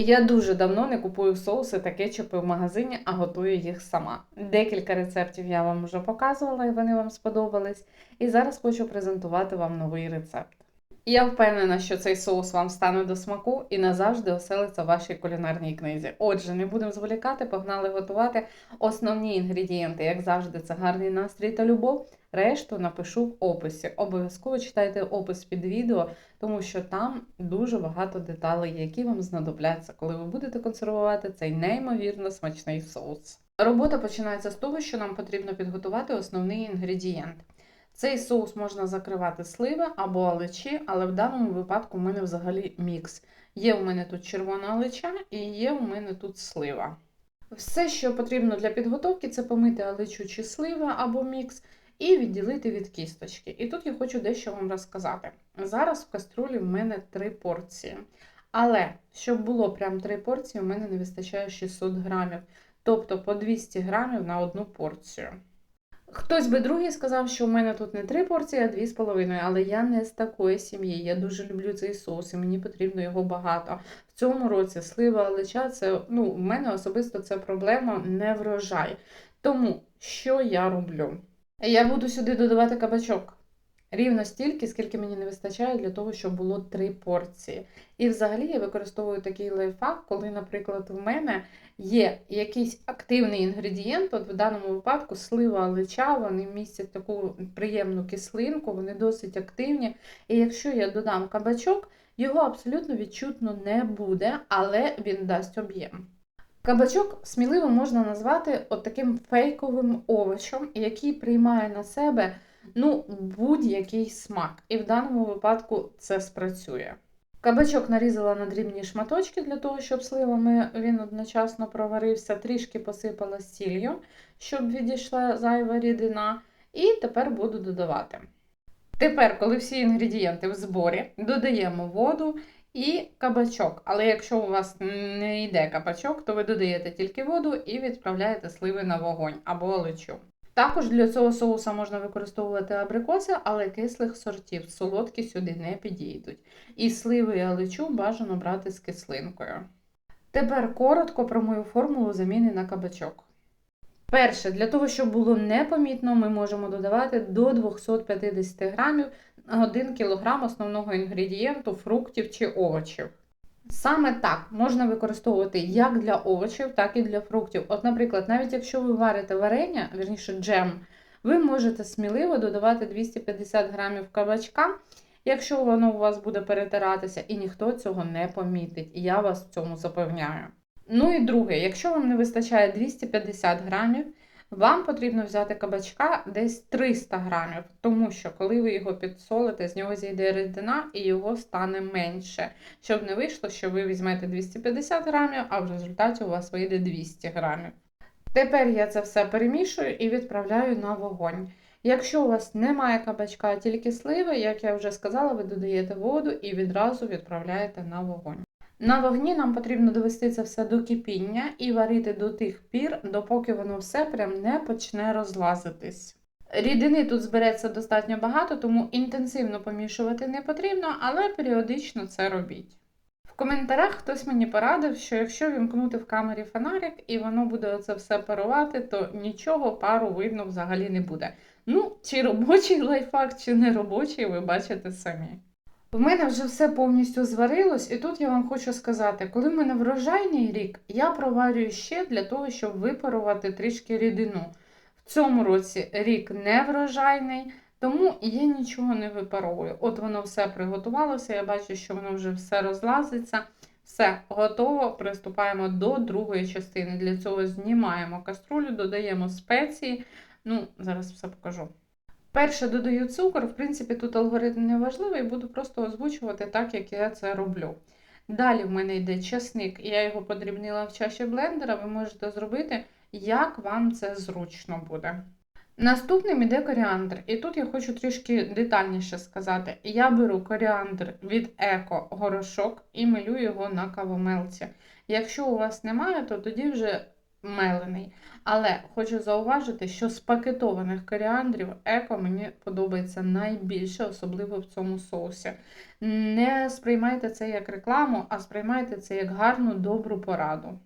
Я дуже давно не купую соуси та кетчупи в магазині, а готую їх сама. Декілька рецептів я вам вже показувала, і вони вам сподобались. І зараз хочу презентувати вам новий рецепт. Я впевнена, що цей соус вам стане до смаку і назавжди оселиться в вашій кулінарній книзі. Отже, не будемо зволікати, погнали готувати основні інгредієнти. Як завжди, це гарний настрій та любов. Решту напишу в описі. Обов'язково читайте опис під відео, тому що там дуже багато деталей, які вам знадобляться, коли ви будете консервувати цей неймовірно смачний соус. Робота починається з того, що нам потрібно підготувати основний інгредієнт. Цей соус можна закривати сливи або алечі, але в даному випадку в мене взагалі мікс. Є у мене тут червона алеча і є у мене тут слива. Все, що потрібно для підготовки, це помити алечу чи сливи або мікс і відділити від кісточки. І тут я хочу дещо вам розказати. Зараз в каструлі в мене три порції. Але щоб було прям три порції, у мене не вистачає 600 грамів, тобто по 200 грамів на одну порцію. Хтось би другий сказав, що у мене тут не три порції, а дві з половиною, але я не з такої сім'ї. Я дуже люблю цей соус, і мені потрібно його багато. В цьому році слива лича це ну, в мене особисто це проблема не врожай. Тому що я роблю? Я буду сюди додавати кабачок. Рівно стільки, скільки мені не вистачає для того, щоб було три порції. І взагалі я використовую такий лайфхак, коли, наприклад, в мене є якийсь активний інгредієнт, от в даному випадку слива алеча, вони містять таку приємну кислинку, вони досить активні. І якщо я додам кабачок, його абсолютно відчутно не буде, але він дасть об'єм. Кабачок сміливо можна назвати от таким фейковим овочем, який приймає на себе ну, будь-який смак. І в даному випадку це спрацює. Кабачок нарізала на дрібні шматочки для того, щоб сливами він одночасно проварився, трішки посипала сіллю, щоб відійшла зайва рідина. І тепер буду додавати. Тепер, коли всі інгредієнти в зборі, додаємо воду і кабачок. Але якщо у вас не йде кабачок, то ви додаєте тільки воду і відправляєте сливи на вогонь або лечу. Також для цього соуса можна використовувати абрикоси, але кислих сортів, солодкі сюди не підійдуть. І сливи і алечу бажано брати з кислинкою. Тепер коротко про мою формулу заміни на кабачок. Перше, для того, щоб було непомітно, ми можемо додавати до 250 грамів на 1 кг основного інгредієнту фруктів чи овочів. Саме так можна використовувати як для овочів, так і для фруктів. От, наприклад, навіть якщо ви варите варення, вірніше джем, ви можете сміливо додавати 250 грамів кабачка, якщо воно у вас буде перетиратися, і ніхто цього не помітить. І я вас в цьому запевняю. Ну і друге, якщо вам не вистачає 250 грамів, вам потрібно взяти кабачка десь 300 грамів, тому що коли ви його підсолите, з нього зійде рідина і його стане менше. Щоб не вийшло, що ви візьмете 250 грамів, а в результаті у вас вийде 200 грамів. Тепер я це все перемішую і відправляю на вогонь. Якщо у вас немає кабачка, а тільки сливи, як я вже сказала, ви додаєте воду і відразу відправляєте на вогонь. На вогні нам потрібно довести це все до кипіння і варити до тих пір, допоки воно все прям не почне розлазитись. Рідини тут збереться достатньо багато, тому інтенсивно помішувати не потрібно, але періодично це робіть. В коментарях хтось мені порадив, що якщо вімкнути в камері фонарик і воно буде оце все парувати, то нічого пару видно взагалі не буде. Ну, чи робочий лайфхак, чи не робочий, ви бачите самі. В мене вже все повністю зварилось, і тут я вам хочу сказати, коли в мене врожайний рік, я проварюю ще для того, щоб випарувати трішки рідину. В цьому році рік не врожайний, тому я нічого не випаровую. От воно все приготувалося, я бачу, що воно вже все розлазиться. Все, готово. Приступаємо до другої частини. Для цього знімаємо каструлю, додаємо спеції. Ну, зараз все покажу. Перше додаю цукор, в принципі, тут алгоритм не важливий, буду просто озвучувати так, як я це роблю. Далі в мене йде часник, я його подрібнила в чаші блендера, ви можете зробити, як вам це зручно буде. Наступним іде коріандр. І тут я хочу трішки детальніше сказати. Я беру коріандр від Еко горошок і милю його на кавомелці. Якщо у вас немає, то тоді вже мелений. Але хочу зауважити, що з пакетованих коріандрів еко мені подобається найбільше, особливо в цьому соусі. Не сприймайте це як рекламу, а сприймайте це як гарну, добру пораду.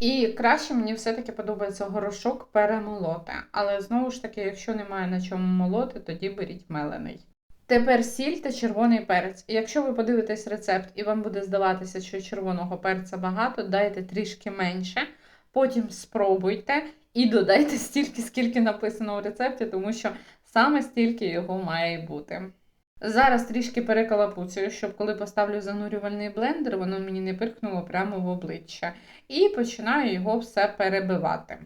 І краще мені все-таки подобається горошок перемолоти. Але знову ж таки, якщо немає на чому молоти, тоді беріть мелений. Тепер сіль та червоний перець. Якщо ви подивитесь рецепт і вам буде здаватися, що червоного перця багато, дайте трішки менше, потім спробуйте і додайте стільки, скільки написано в рецепті, тому що саме стільки його має бути. Зараз трішки перекалапуцюю, щоб коли поставлю занурювальний блендер, воно мені не пиркнуло прямо в обличчя. І починаю його все перебивати.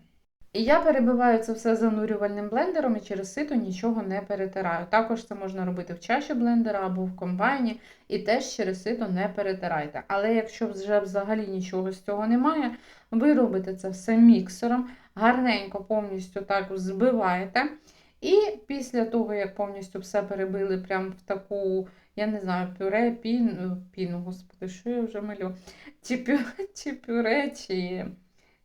І я перебиваю це все занурювальним блендером і через сито нічого не перетираю. Також це можна робити в чаші блендера або в комбайні, і теж через сито не перетирайте. Але якщо вже взагалі нічого з цього немає, ви робите це все міксером, гарненько повністю так збиваєте. І після того, як повністю все перебили прямо в таку, я не знаю, пюре, пін, піну, господи, що я вже малю? Чи пюре, чи пюре, чи,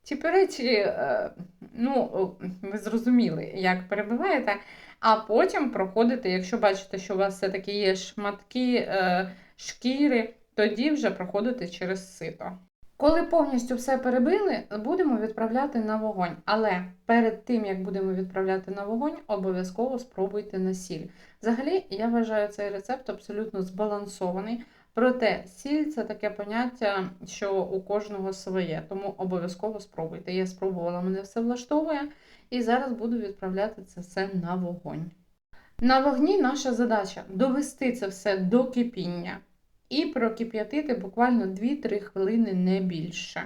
чи пюре, чи, е, ну, ви зрозуміли, як перебиваєте, а потім проходите, якщо бачите, що у вас все-таки є шматки е, шкіри, тоді вже проходите через сито. Коли повністю все перебили, будемо відправляти на вогонь. Але перед тим, як будемо відправляти на вогонь, обов'язково спробуйте на сіль. Взагалі, я вважаю цей рецепт абсолютно збалансований. Проте сіль це таке поняття, що у кожного своє, тому обов'язково спробуйте. Я спробувала, мене все влаштовує, і зараз буду відправляти це все на вогонь. На вогні наша задача довести це все до кипіння і прокип'ятити буквально 2-3 хвилини не більше.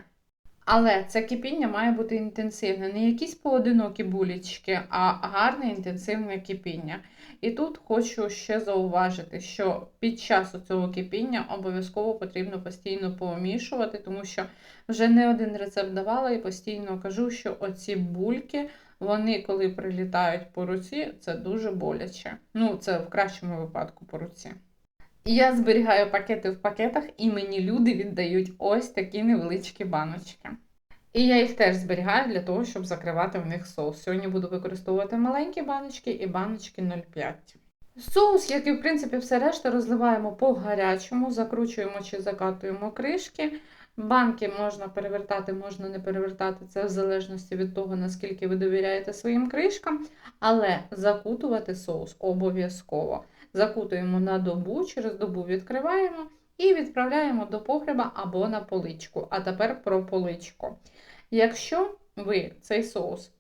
Але це кипіння має бути інтенсивне, не якісь поодинокі булічки, а гарне інтенсивне кипіння. І тут хочу ще зауважити, що під час цього кипіння обов'язково потрібно постійно помішувати, тому що вже не один рецепт давала і постійно кажу, що оці бульки, вони, коли прилітають по руці, це дуже боляче. Ну, це в кращому випадку по руці. Я зберігаю пакети в пакетах, і мені люди віддають ось такі невеличкі баночки. І я їх теж зберігаю для того, щоб закривати в них соус. Сьогодні буду використовувати маленькі баночки і баночки 0,5. Соус, як і в принципі все решта, розливаємо по гарячому, закручуємо чи закатуємо кришки. Банки можна перевертати, можна не перевертати, це в залежності від того, наскільки ви довіряєте своїм кришкам. Але закутувати соус обов'язково. Закутуємо на добу, через добу відкриваємо і відправляємо до погреба або на поличку. А тепер про поличку. Якщо ви цей соус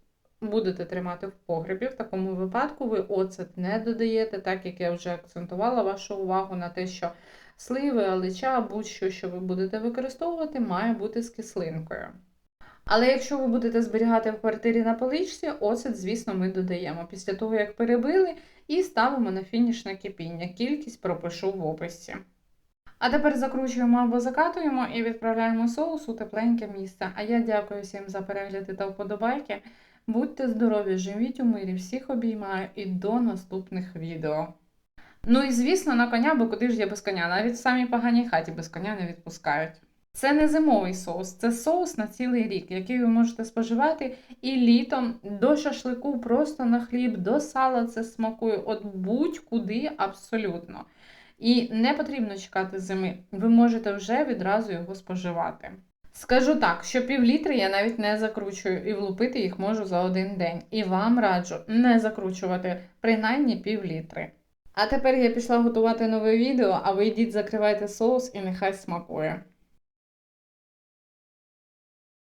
будете тримати в погребі, в такому випадку ви оцет не додаєте, так як я вже акцентувала вашу увагу на те, що сливи, алича, будь-що, що ви будете використовувати, має бути з кислинкою. Але якщо ви будете зберігати в квартирі на поличці, оцет, звісно, ми додаємо після того, як перебили, і ставимо на фінішне кипіння. Кількість пропишу в описі. А тепер закручуємо або закатуємо і відправляємо соус у тепленьке місце. А я дякую всім за перегляди та вподобайки. Будьте здорові, живіть у мирі, всіх обіймаю і до наступних відео. Ну і звісно, на коня, бо куди ж я без коня? Навіть в самій поганій хаті без коня не відпускають. Це не зимовий соус, це соус на цілий рік, який ви можете споживати і літом до шашлику, просто на хліб, до сала це смакує, от будь-куди абсолютно. І не потрібно чекати зими, ви можете вже відразу його споживати. Скажу так, що півлітри я навіть не закручую і влупити їх можу за один день. І вам раджу не закручувати принаймні півлітри. А тепер я пішла готувати нове відео, а ви йдіть закривайте соус і нехай смакує.